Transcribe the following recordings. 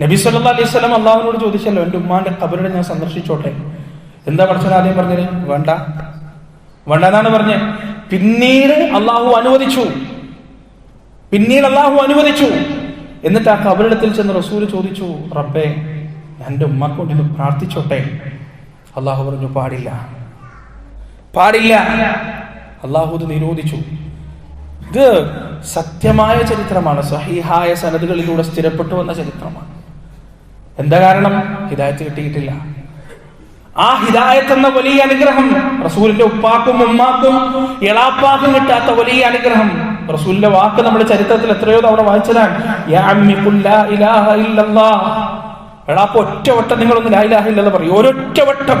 നബി സല്ലാ അലൈഹി സ്വലം അള്ളാഹുവിനോട് ചോദിച്ചല്ലോ എന്റെ ഉമ്മാന്റെ കബറിനെ ഞാൻ സന്ദർശിച്ചോട്ടെ? എന്താ പഠിച്ചത് ആദ്യം പറഞ്ഞത്? വേണ്ട. വേണ്ട എന്നാണ് പറഞ്ഞത്. പിന്നീട് അള്ളാഹു അനുവദിച്ചു. പിന്നീട് അള്ളാഹു അനുവദിച്ചു. എന്നിട്ട് ആ കബറിടത്തിൽ ചെന്ന് റസൂൽ ചോദിച്ചു റബ്ബേ എന്റെ ഉമ്മക്ക് വേണ്ടി ഒന്ന് പ്രാർത്ഥിച്ചോട്ടെ? അള്ളാഹു പറഞ്ഞു പാടില്ല. പാടില്ല. അള്ളാഹു ഇത് നിരോധിച്ചു. ഇത് സത്യമായ ചരിത്രമാണ്. സഹിഹായ സനദുകളിലൂടെ സ്ഥിരപ്പെട്ടു വന്ന ചരിത്രമാണ്. എന്താ കാരണം? ഹിദായത്ത് കിട്ടിയിട്ടില്ല. ആ ഹിദായത്ത് എന്ന വലിയ അനുഗ്രഹം റസൂലിന്റെ ഉപ്പാക്കും ഉമ്മാക്കും എളാപ്പാക്കും കിട്ടാത്ത വലിയ അനുഗ്രഹം. റസൂലിന്റെ വാക്ക് നമ്മുടെ ചരിത്രത്തിൽ എത്രയോ തവണ വായിച്ചതാണ്. എളാപ്പ ഒറ്റവട്ടം നിങ്ങളൊന്ന് ലാ ഇലാഹ ഇല്ലെന്ന് പറയും. ഒരൊറ്റവട്ടം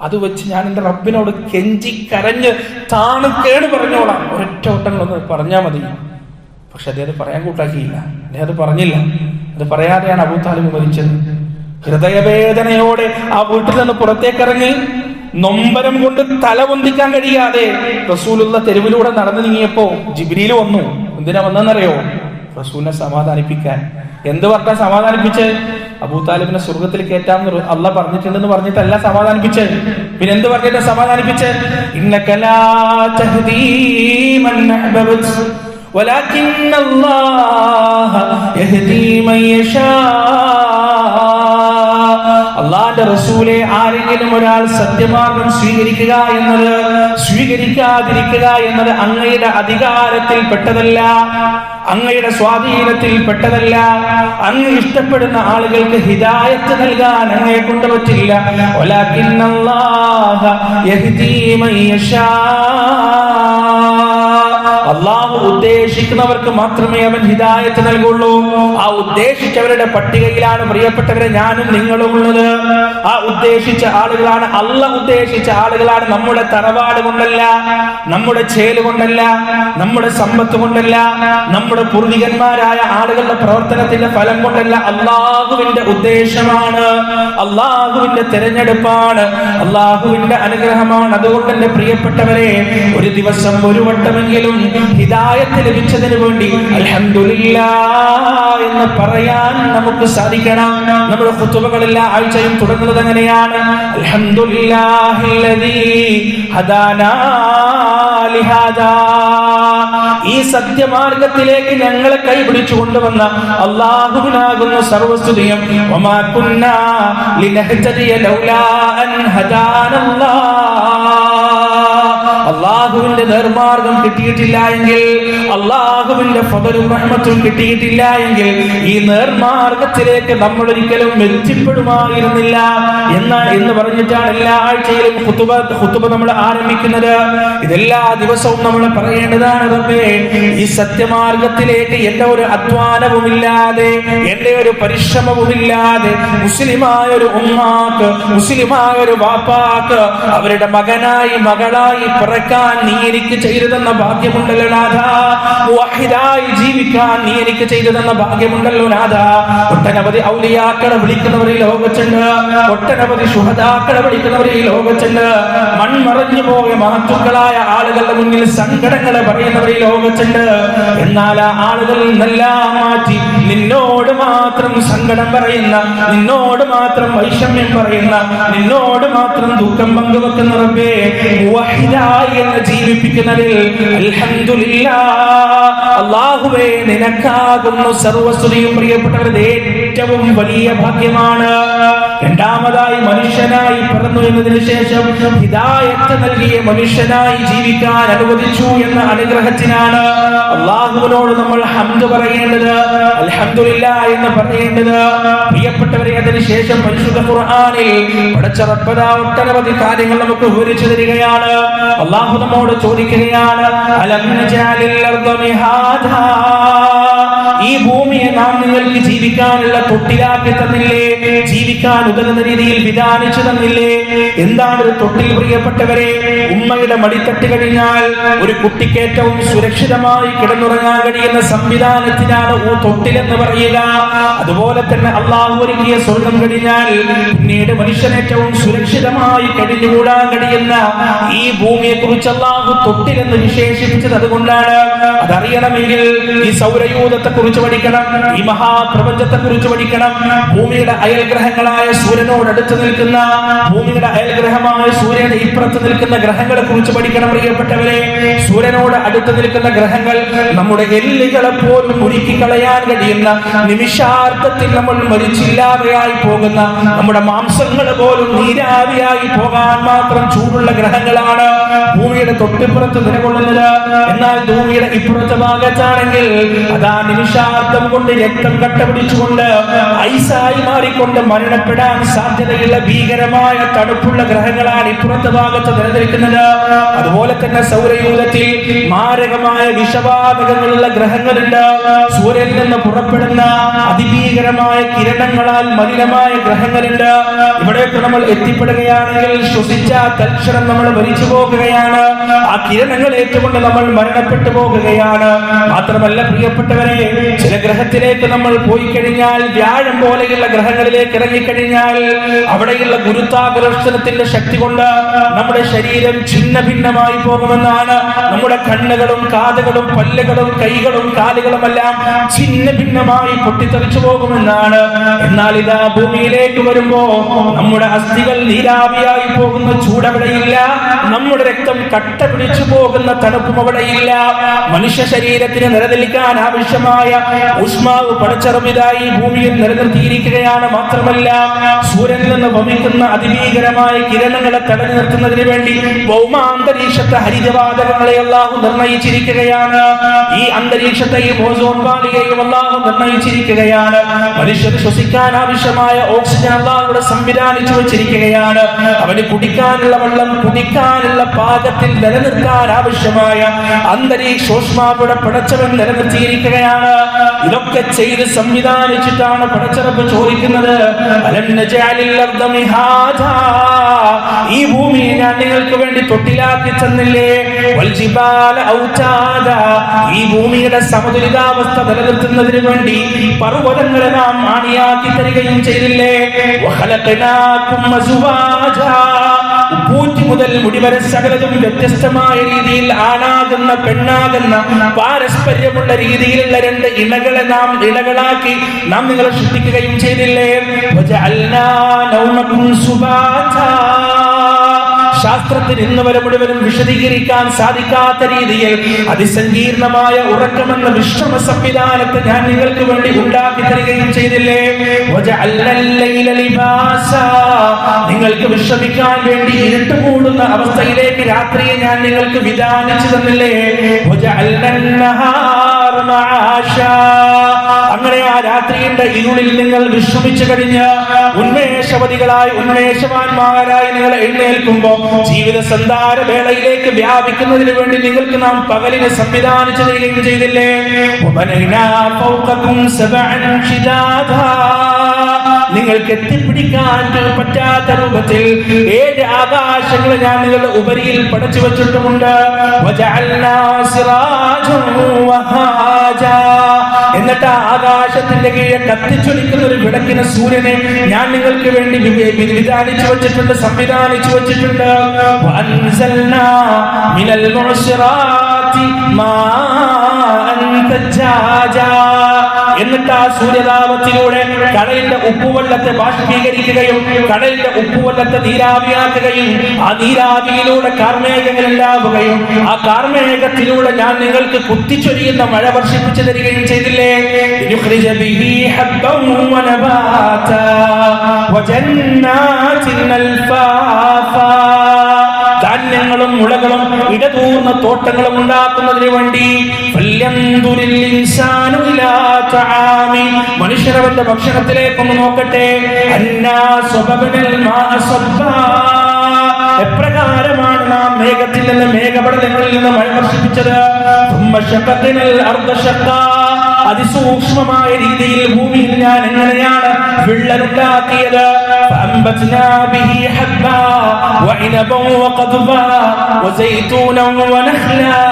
അത് വെച്ച് ഞാൻ എന്റെ റബ്ബിനോട് കെഞ്ചി കരഞ്ഞ് താണു കേട് പറഞ്ഞോളാം. ഒരൊറ്റവട്ടങ്ങളൊന്ന് പറഞ്ഞാൽ മതി. പക്ഷെ അദ്ദേഹം പറയാൻ കൂട്ടാക്കിയില്ല. അദ്ദേഹം പറഞ്ഞില്ല. അത് പറയാതെയാണ് അബൂ താലിബ് മരിച്ചത്. ഹൃദയവേദനയോടെ ആ വീട്ടിൽ നിന്ന് പുറത്തേക്കിറങ്ങി നൊമ്പരം കൊണ്ട് തല പൊന്തിക്കാൻ കഴിയാതെ റസൂലുള്ള തെരുവിലൂടെ നടന്നു നീങ്ങിയപ്പോ ജിബ്രീൽ വന്നു. എന്തിനാ വന്നെന്നറിയോ റസൂലിനെ സമാധാനിപ്പിക്കാൻ. എന്ത് പറഞ്ഞാൽ സമാധാനിപ്പിച്ച്? അബൂ താലിബിനെ സ്വർഗത്തിൽ കയറ്റാം അല്ല പറഞ്ഞിട്ടുണ്ടെന്ന് പറഞ്ഞിട്ടല്ല സമാധാനിപ്പിച്ച്. പിന്നെ എന്ത് പറഞ്ഞിട്ട് സമാധാനിപ്പിച്ച്? അഹ്ബബ്ത് ولكن الله يهدي من يشاء അള്ളാന്റെ റസൂലെ ആരെങ്കിലും ഒരാൾ സത്യമാർഗം സ്വീകരിക്കുക എന്നത് സ്വീകരിക്കാതിരിക്കുക എന്നത് അങ്ങയുടെ അധികാരത്തിൽ പെട്ടതല്ല അങ്ങയുടെ സ്വാധീനത്തിൽ പെട്ടതല്ല അങ്ങ് ഇഷ്ടപ്പെടുന്ന ആളുകൾക്ക് ഹിദായത്ത് നൽകാൻ അങ്ങയെ കൊണ്ട് പറ്റില്ല വലാകിന്നല്ലാഹ യഹ്ദീ മൻ യശാ അള്ളാഹു ഉദ്ദേശിക്കുന്നവർക്ക് മാത്രമേ അവൻ ഹിദായത്ത് നൽകുള്ളൂ. ആ ഉദ്ദേശിച്ചവരുടെ പട്ടികയിലാണ് പ്രിയപ്പെട്ടവരെ ഞാനും നിങ്ങളും ഉള്ളത് ആ ഉദ്ദേശിച്ച ആളുകളാണ് അല്ല ഉദ്ദേശിച്ച ആളുകളാണ് നമ്മുടെ തറവാട് കൊണ്ടല്ല നമ്മുടെ ചേൽ കൊണ്ടല്ല നമ്മുടെ സമ്പത്ത് കൊണ്ടല്ല നമ്മുടെ പൂർവികന്മാരായ ആളുകളുടെ പ്രവർത്തനത്തിന്റെ ഫലം കൊണ്ടല്ല. അള്ളാഹുവിന്റെ ഉദ്ദേശമാണ് അള്ളാഹുവിന്റെ തിരഞ്ഞെടുപ്പാണ് അള്ളാഹുവിന്റെ അനുഗ്രഹമാണ്. അതുകൊണ്ട് എന്റെ പ്രിയപ്പെട്ടവരെ ഒരു ദിവസം ഒരു വട്ടമെങ്കിലും ഹിദായത്ത് ലഭിച്ചതിന് വേണ്ടി അൽഹംദുലില്ലാ എന്ന് പറയാൻ നമുക്ക് സാധിക്കണം. നമ്മുടെ കുത്തുബകളില്ല ആഴ്ചയും തുടങ്ങുന്നത് ലിഹാദാ. ഈ സത്യമാർഗത്തിലേക്ക് ഞങ്ങളെ കൈപിടിച്ചു കൊണ്ടുവന്ന അള്ളാഹുവിനാകുന്ന സർവസ്തുതിയും അള്ളാഹുവിന്റെ നേർമാർഗം കിട്ടിയിട്ടില്ല എങ്കിൽ അള്ളാഹുവിന്റെ ഫതലും റഹ്മത്തും കിട്ടിയിട്ടില്ല എങ്കിൽ ഈ നേർമാർഗത്തിലേക്ക് നമ്മൾ ഒരിക്കലും എത്തിപ്പെടുമായിരുന്നില്ല. എന്ന് എന്ന് പറഞ്ഞിട്ടാണ് എല്ലാ ആഴ്ചയിലും കുത്തുബ കുത്തുബ നമ്മൾ ആരംഭിക്കുന്നത്. ഇതെല്ലാ ദിവസവും നമ്മൾ പറയേണ്ടതാണ് റബ്ബേ ഈ സത്യമാർഗത്തിലേക്ക് എന്റെ ഒരു അധ്വാനവുമില്ലാതെ എന്റെ ഒരു പരിശ്രമവുമില്ലാതെ മുസ്ലിമായ ഒരു ഉമ്മാക്ക് മുസ്ലിമായ ഒരു വാപ്പാക്ക് അവരുടെ മകനായി മകളായി പിറക്കാൻ നീ എനിക്ക് ചെയ്തു തന്ന ഭാഗ്യമുണ്ടല്ലോ നാഥ. ജീവിക്കാൻ നീ എനിക്ക് ചെയ്തു തന്ന ഭാഗ്യമുണ്ടല്ലോ നാഥ. ഒട്ടനവധി ഔലിയാക്കളെ വിളിക്കുന്നവർ ഈ ലോകച്ചുണ്ട് ഒട്ടനവധി ശുഹദാക്കളെ വിളിക്കുന്നവർ ഈ ലോകച്ചുണ്ട് മൺമറഞ്ഞു പോയ മഹത്തുക്കളായ ആളുകളുടെ മുന്നിൽ സങ്കടങ്ങളെ പറയുന്നവർ ഈ ലോകച്ചുണ്ട് എന്നാൽ ആ ആളുകളിൽ നിന്നെല്ലാം മാറ്റി നിന്നോട് മാത്രം സങ്കടം പറയുന്ന നിന്നോട് മാത്രം വൈഷമ്യം പറയുന്ന നിന്നോട് മാത്രം ദുഃഖം പങ്കുവെക്കുന്ന റബ്ബേ എന്ന് ജീവിപ്പിക്കുന്നതിൽ അൽഹംദുലില്ലാ അല്ലാഹുവേ നിനക്കാകുന്നു സർവസ്തുതിയും പ്രിയപ്പെട്ടവരത് ഏറ്റവും വലിയ ഭാഗ്യമാണ്. രണ്ടാമതായി മനുഷ്യനായി പിറന്നു എന്നതിന് ശേഷം ഹിദായത്ത് നൽകിയ മനുഷ്യനായി ജീവിക്കാൻ അനുവദിച്ചു എന്ന അനുഗ്രഹത്തിനാണ് അള്ളാഹുവിനോട് നമ്മൾ ഹംദ് പറയേണ്ടത്. അൽഹംദുലില്ല എന്ന് പറയേണ്ടത്. പ്രിയപ്പെട്ടവരെ അതിനുശേഷം പരിശുദ്ധ ഖുർആാനിൽ പടച്ചറപ്പത ഒട്ടനവധി കാര്യങ്ങൾ നമുക്ക് വിവരിച്ചു തരികയാണ്. അള്ളാഹു നമ്മോട് ചോദിക്കുകയാണ് അലം ജാലിൽ അർദ മിഹാദാ? ഈ ഭൂമിയെ നാം നിങ്ങൾക്ക് ജീവിക്കാനുള്ള തൊട്ടിലാക്കി തന്നില്ലേ? ജീവിക്കാൻ ഉതകുന്ന രീതിയിൽ വിധാനിച്ചു തന്നില്ലേ? എന്താണ് ഒരു തൊട്ടിൽ പ്രിയപ്പെട്ടവരെ? ഉമ്മയുടെ മടിത്തട്ട് കഴിഞ്ഞാൽ ഒരു കുട്ടിക്കേറ്റവും സുരക്ഷിതമായി കിടന്നുറങ്ങാൻ കഴിയുന്ന സംവിധാനത്തിനാണ് ഓ തൊട്ടിലെന്ന് പറയുക. അതുപോലെ തന്നെ അള്ളാഹു ഒരുക്കിയ സ്വർഗം കഴിഞ്ഞാൽ പിന്നീട് മനുഷ്യനേറ്റവും സുരക്ഷിതമായി കഴിഞ്ഞുകൂടാൻ കഴിയുന്ന ഈ ഭൂമിയെ കുറിച്ച് അള്ളാഹു തൊട്ടിലെന്ന് വിശേഷിപ്പിച്ചത് അതുകൊണ്ടാണ്. അതറിയണമെങ്കിൽ ഈ സൗരയൂഥത്തെ കുറിച്ച് പഠിക്കണം ഈ മഹാപ്രപഞ്ചത്തെ കുറിച്ച് പഠിക്കണം. ഭൂമിയുടെ അയൽഗ്രഹങ്ങളായ സൂര്യനോട് അടുത്ത് നിൽക്കുന്ന ഭൂമിയുടെ അയൽഗ്രഹമായ സൂര്യന് ഇപ്പുറത്ത് നിൽക്കുന്ന ഗ്രഹങ്ങളെ കുറിച്ച് പഠിക്കണം പ്രിയപ്പെട്ടവരെ. സൂര്യനോട് അടുത്ത് നിൽക്കുന്ന ഗ്രഹങ്ങൾ നമ്മുടെ എല്ലുകളെ പോലും ഉരുക്കി കളയാൻ കഴിയുന്ന നിമിഷാർത്ഥത്തിൽ നമ്മൾ മരിച്ചില്ലാതെയായി പോകുന്ന നമ്മുടെ മാംസങ്ങൾ പോലും നീരാവിയായി പോകാൻ മാത്രം ചൂടുള്ള ഗ്രഹങ്ങളാണ് ഭൂമിയുടെ തൊട്ടിപ്പുറത്ത് നിലകൊള്ളുന്നത്. എന്നാൽ ഭൂമിയുടെ ഇപ്പുറത്തെ ഭാഗത്താണെങ്കിൽ അതാ നിമിഷാർത്ഥം കൊണ്ട് രക്തം കട്ട പിടിച്ചുകൊണ്ട് ഐസായി മാറിക്കൊണ്ട് മരണപ്പെടാൻ സാധ്യതയുള്ള ഭീകരമായ തണുപ്പുള്ള ഗ്രഹങ്ങളാണ് ഇപ്പുറത്തെ ഭാഗത്ത് നിലനിൽക്കുന്നത്. അതുപോലെ തന്നെ സൗരയൂഥത്തിൽ മാരകമായ വിഷവാതകങ്ങളുള്ള ഗ്രഹങ്ങളുണ്ട്. സൂര്യനിൽ നിന്ന് പുറപ്പെടുന്ന അതിഭീകരമായ കിരണങ്ങളാൽ മലിനമായ ഗ്രഹങ്ങളുണ്ട്. ഇവിടേക്ക് നമ്മൾ എത്തിപ്പെടുകയാണെങ്കിൽ ശ്വസിച്ച തൽക്ഷണം നമ്മൾ മരിച്ചു പോകുകയാണ്. ആ കിരണങ്ങൾ ഏറ്റുകൊണ്ട് നമ്മൾ മരണപ്പെട്ടു പോകുകയാണ്. മാത്രമല്ല പ്രിയപ്പെട്ടവരെ ചില ഗ്രഹത്തിലേക്ക് നമ്മൾ പോയി കഴിഞ്ഞാൽ വ്യാഴം പോലെയുള്ള ഗ്രഹങ്ങളിലേക്ക് ഇറങ്ങിക്കഴിഞ്ഞാൽ അവിടെയുള്ള ഗുരുത്വാകർഷണത്തിന്റെ ശക്തി കൊണ്ട് നമ്മുടെ ശരീരം ഛിന്ന ഭിന്നമായി പോകുമെന്നാണ് നമ്മുടെ കണ്ണുകളും കാതുകളും പല്ലുകളും കൈകളും കാലുകളും എല്ലാം ഛിന്ന ഭിന്നമായി പൊട്ടിത്തെറിച്ചു പോകുമെന്നാണ്. എന്നാൽ ഇതാ ഭൂമിയിലേക്ക് വരുമ്പോ നമ്മുടെ അസ്ഥികൾ നീരാവിയായി പോകുന്ന ചൂടവിടെയില്ല. നമ്മുടെ രക്തം കട്ട പിടിച്ചു പോകുന്ന തണുപ്പും അവിടെയില്ല. മനുഷ്യ ശരീരത്തിന് നിലനിൽക്കാൻ ആവശ്യമായ ഉഷ്മാവ് പടച്ചറമിതായി ഭൂമിയിൽ നിലനിർത്തിയിരിക്കുകയാണ് മാത്രമല്ല സൂര്യനിൽ നിന്ന് വമിക്കുന്ന അതിഭീകരമായ കിരണങ്ങളെ തടഞ്ഞു നിർത്തുന്നതിന് വേണ്ടി ഭൗമാന്തരീക്ഷത്തെ ഹരിതവാതകങ്ങളെ അള്ളാഹു നിർണയിച്ചിരിക്കുകയാണ്. ഈ അന്തരീക്ഷത്തെയും ഓസോൺ പാളികയും അള്ളാഹു നിർണയിച്ചിരിക്കുകയാണ്. മനുഷ്യർ ശ്വസിക്കാൻ ആവശ്യമായ ഓക്സിജൻ അള്ളാഹുടെ സംവിധാനിച്ചു വെച്ചിരിക്കുകയാണ്. അവന് കുടിക്കാനുള്ള വെള്ളം കുടിക്കാനുള്ള പാകത്തിൽ നിലനിർത്താൻ ആവശ്യമായ അന്തരീക്ഷോഷ്മാവിടെ പടച്ചവൻ നിലനിർത്തിയിരിക്കുകയാണ്. ഇതൊക്കെ ചെയ്ത് സംവിധാനിച്ചിട്ടാണ് പടച്ചറപ്പ് ചോദിക്കുന്നത്. അലം നജാലിൽ അർദ മിഹാജാ. ഈ ഭൂമിയെ ഞാൻ നിങ്ങൾക്ക് വേണ്ടി തൊട്ടിലാക്കി തന്നില്ലേ? ഈ ഭൂമിയുടെ സമതുലിതാവസ്ഥ നിലനിർത്തുന്നതിന് വേണ്ടി പർവതങ്ങളെ നാം ആണിയാക്കി തരികയും ചെയ്തില്ലേ? മുതൽ മുടിവരെ സകലതും വ്യത്യസ്തമായ രീതിയിൽ ആണാകുന്ന പെണ്ണാകുന്ന പാരസ്പര്യമുള്ള രീതിയിലുള്ള രണ്ട് ഇണകളെ നാം ഇണകളാക്കി നാം നിങ്ങളെ ശ്രദ്ധിക്കുകയും ചെയ്തില്ലേ. ശാസ്ത്രത്തിന് ഇന്ന് വരെ മുഴുവനും വിശദീകരിക്കാൻ സാധിക്കാത്ത രീതിയിൽ അതിസങ്കീർണമായ ഉറക്കമെന്ന വിശ്രമ സംവിധാനത്തെ ഞാൻ നിങ്ങൾക്ക് വേണ്ടി ഉണ്ടാക്കി തരികയും ചെയ്തില്ലേ. നിങ്ങൾക്ക് വിശ്രമിക്കാൻ വേണ്ടി ഇരുട്ട് മൂടുന്ന അവസ്ഥയിലേക്ക് രാത്രിയെ ഞാൻ നിങ്ങൾക്ക് വിധാനിച്ചു തന്നില്ലേ? രാത്രിയുടെ ഇരുളിൽ നിങ്ങൾ വിശ്രമിച്ചു കഴിഞ്ഞ് ഉന്മേഷവതികളായി ഉന്മേഷവാന്മാരായി നിങ്ങൾ എഴുന്നേൽക്കുമ്പോൾ ജീവിത സന്ധാര വേളയിലേക്ക് വ്യാപിക്കുന്നതിന് വേണ്ടി നിങ്ങൾക്ക് നാം പകലിനെ സംവിധാനിച്ചു തരികയും ചെയ്തില്ലേ? നിങ്ങൾക്ക് എത്തിപ്പിടിക്കാൻ പറ്റാത്ത രൂപത്തിൽ ഏഴ് ആകാശങ്ങൾ ഞാൻ നിങ്ങളുടെ ഉപരിയിൽ പടച്ചു വെച്ചിട്ടുമുണ്ട്. എന്നിട്ട് ആകാശത്തിന്റെ കീഴെ കത്തിച്ചൊലിക്കുന്ന ഒരു വിളക്കിന് സൂര്യനെ ഞാൻ നിങ്ങൾക്ക് വേണ്ടി വിധാനിച്ചു വെച്ചിട്ടുണ്ട് സംവിധാനിച്ചു വെച്ചിട്ടുണ്ട്. മിനൽ من المعصرات ماء ثجاجا. എന്നിട്ട് ആ സൂര്യതാപത്തിലൂടെ കടലിന്റെ ഉപ്പുവെള്ളത്തെ ബാഷ്പീകരിക്കുകയും കടലിന്റെ ഉപ്പുവെള്ളത്തെ നീരാവിയാക്കുകയും ആ നീരാവിയിലൂടെ കാർമേഘങ്ങൾ ഉണ്ടാവുകയും ആ കാർമേഘത്തിലൂടെ ഞാൻ നിങ്ങൾക്ക് കുത്തിച്ചൊരിയുന്ന മഴ വർഷിപ്പിച്ചു തരികയും ചെയ്തില്ലേ لنخرج به حبا ونباتا وجنات ألفافا ധാന്യങ്ങളും മുളകളും ഇടതൂർന്ന തോട്ടങ്ങളും ഉണ്ടാക്കുന്നതിന് വേണ്ടി മനുഷ്യരവന്റെ ഭക്ഷണത്തിലേക്കൊന്ന് നോക്കട്ടെ. എപ്രകാരമാണ് നാം മേഘത്തിൽ നിന്ന് മേഘപടലങ്ങളിൽ നിന്ന് മഴ വർഷിപ്പിച്ചത്? അതിസൂക്ഷ്മമായ രീതിയിൽ ഭൂമിയിൽ ഞാൻ എങ്ങനെയാണ് വിള്ളലുണ്ടാക്കിയത്? فأنبتنا به حبا وعنبا وقضبا وزيتونا ونخلا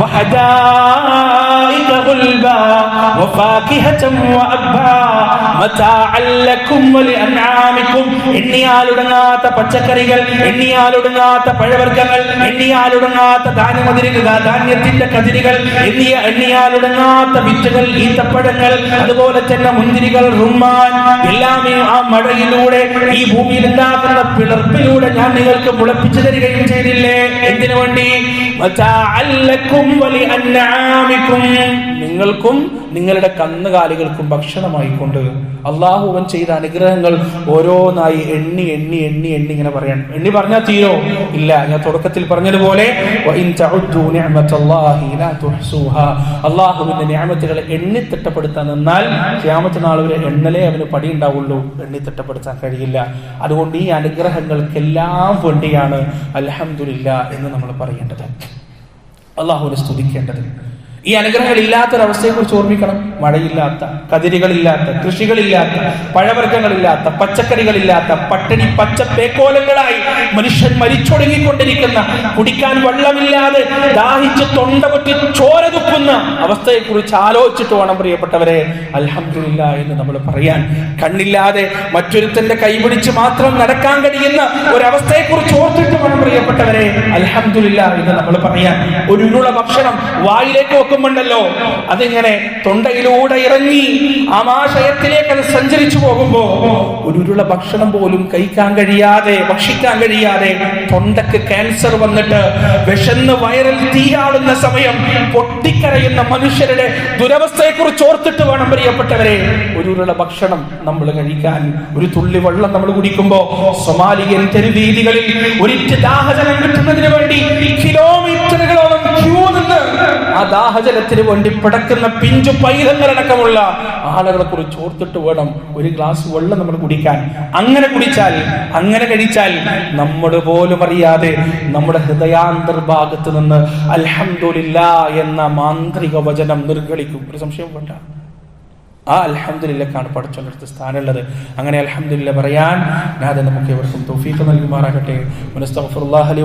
وحدائق غلبا وفاكهة وأبا മതാഅൻ ലക്കും വലിഅൻആമിക്കും എണ്ണിയാലൊടുങ്ങാത്ത പച്ചക്കറികൾ എണ്ണിയാലൊടുങ്ങാത്ത പഴവർഗ്ഗങ്ങൾ എണ്ണിയാലൊടുങ്ങാത്ത ധാന്യമതിരുക ധാന്യത്തിന്റെ കതിരുകൾ എണ്ണിയ എണ്ണിയാലൊടുങ്ങാത്ത വിത്തുകൾ ഈത്തപ്പഴങ്ങൾ അതുപോലെ തന്നെ മുന്തിരികൾ റുമ്മാൻ എല്ലാമേ ആ മഴയിലൂടെ ഈ ഭൂമിയിൽ ഉണ്ടാകുന്ന പിളർപ്പിലൂടെ ഞാൻ നിങ്ങൾക്ക് മുളപ്പിച്ചു തരികയും ചെയ്തില്ലേ? എന്തിനു വേണ്ടി? നിങ്ങൾക്കും നിങ്ങളുടെ കന്നുകാലികൾക്കും ഭക്ഷണമായിക്കൊണ്ട് അള്ളാഹുവൻ ചെയ്ത അനുഗ്രഹങ്ങൾ ഓരോന്നായി എണ്ണി എണ്ണി എണ്ണി എണ്ണി ഇങ്ങനെ പറയണം എണ്ണി പറഞ്ഞാൽ തീരോ? ഇല്ല. ഞാൻ തുടക്കത്തിൽ പറഞ്ഞതുപോലെ. അള്ളാഹുവിന്റെ നിയമത്തുകളെ എണ്ണി തിട്ടപ്പെടുത്താൻ നിന്നാൽ ക്യാമത്ത് നാൾ വരെ എണ്ണലേ അവന് പടി ഉണ്ടാവുള്ളൂ. എണ്ണി തിട്ടപ്പെടുത്താൻ കഴിയില്ല. അതുകൊണ്ട് ഈ അനുഗ്രഹങ്ങൾക്കെല്ലാം വേണ്ടിയാണ് അലഹമില്ല എന്ന് നമ്മൾ പറയേണ്ടത്. അള്ളാഹുവിനെ സ്തുതിക്കേണ്ടത്. ഈ അനുഗ്രഹങ്ങൾ ഇല്ലാത്തൊരവസ്ഥയെക്കുറിച്ച് ഓർമ്മിക്കണം. മഴയില്ലാത്ത കതിരുകളില്ലാത്ത കൃഷികളില്ലാത്ത പഴവർഗങ്ങളില്ലാത്ത പച്ചക്കറികളില്ലാത്ത പട്ടിണി പച്ച പേക്കോലങ്ങളായി മനുഷ്യൻ മരിച്ചൊടുങ്ങിക്കൊണ്ടിരിക്കുന്ന കുടിക്കാൻ വെള്ളമില്ലാതെ ദാഹിച്ച് തൊണ്ട പൊട്ടി ചോര തുപ്പുന്ന അവസ്ഥയെ കുറിച്ച് ആലോചിച്ചിട്ട് വേണം പ്രിയപ്പെട്ടവരെ. അലഹമില്ല എന്ന് നമ്മൾ പറയാൻ. കണ്ണില്ലാതെ മറ്റൊരുത്തന്റെ കൈപിടിച്ച് മാത്രം നടക്കാൻ കഴിയുന്ന ഒരവസ്ഥയെക്കുറിച്ച് ഓർത്തിട്ട് വേണം പ്രിയപ്പെട്ടവരെ. അലഹമില്ല എന്ന് നമ്മൾ പറയാൻ. ഒരു ഉരുള ഭക്ഷണം വായിലേക്ക് വെക്കുമ്പോണ്ടല്ലോ അതിങ്ങനെ തൊണ്ടയിലൂടെ ഇറങ്ങി ആമാശയത്തിലേക്ക് അത് സഞ്ചരിച്ചു പോകുമ്പോ ഒരു ഉരുള ഭക്ഷണം പോലും കഴിക്കാൻ കഴിയാതെ ഭക്ഷിക്കാൻ കഴിയാതെ തൊണ്ടക്ക് ക്യാൻസർ വന്നിട്ട് വിശന്ന് വയറിൽ തീയാളുന്ന സമയം പൊട്ടിക്കരയുന്ന മനുഷ്യരുടെ ദുരവസ്ഥയെ കുറിച്ച് ഓർത്തിട്ട് വേണം പ്രിയപ്പെട്ടവരെ. ഒരു ഉരുള ഭക്ഷണം നമ്മൾ കഴിക്കാൻ ഒരു തുള്ളി വെള്ളം നമ്മൾ കുടിക്കുമ്പോ സൊമാലിയൻ തെരുവീതികളിൽ ഒരിറ്റ് ദാഹജലം കിട്ടുന്നതിന് വേണ്ടി ആ ദാഹജലത്തിന് വേണ്ടി പിടക്കുന്ന പിഞ്ചു പൈതങ്ങളടക്കമുള്ള ആളുകളെ കുറിച്ച് ഓർത്തിട്ട് വേണം ഒരു ഗ്ലാസ് വെള്ളം നമ്മൾ കുടിക്കാൻ. അങ്ങനെ കുടിച്ചാൽ അങ്ങനെ കഴിച്ചാൽ നമ്മൾ പോലും അറിയാതെ നമ്മുടെ ഹൃദയാന്തർഭാഗത്ത് നിന്ന് അൽഹംദുലില്ല എന്ന മാന്ത്രിക വചനം നിർഗളിക്കും ഒരു സംശയം വേണ്ട. ആ അലഹമില്ലക്കാണ് പഠിച്ചോണ്ടടുത്ത് സ്ഥാനമുള്ളത്. അങ്ങനെ അലഹമില്ല പറയാൻ നാഥൻ നമുക്ക് ഇവർക്കും തൗഫീഖ് നൽകുമാറാകട്ടെ. വനസ്തഗ്ഫിറുല്ലാഹ لي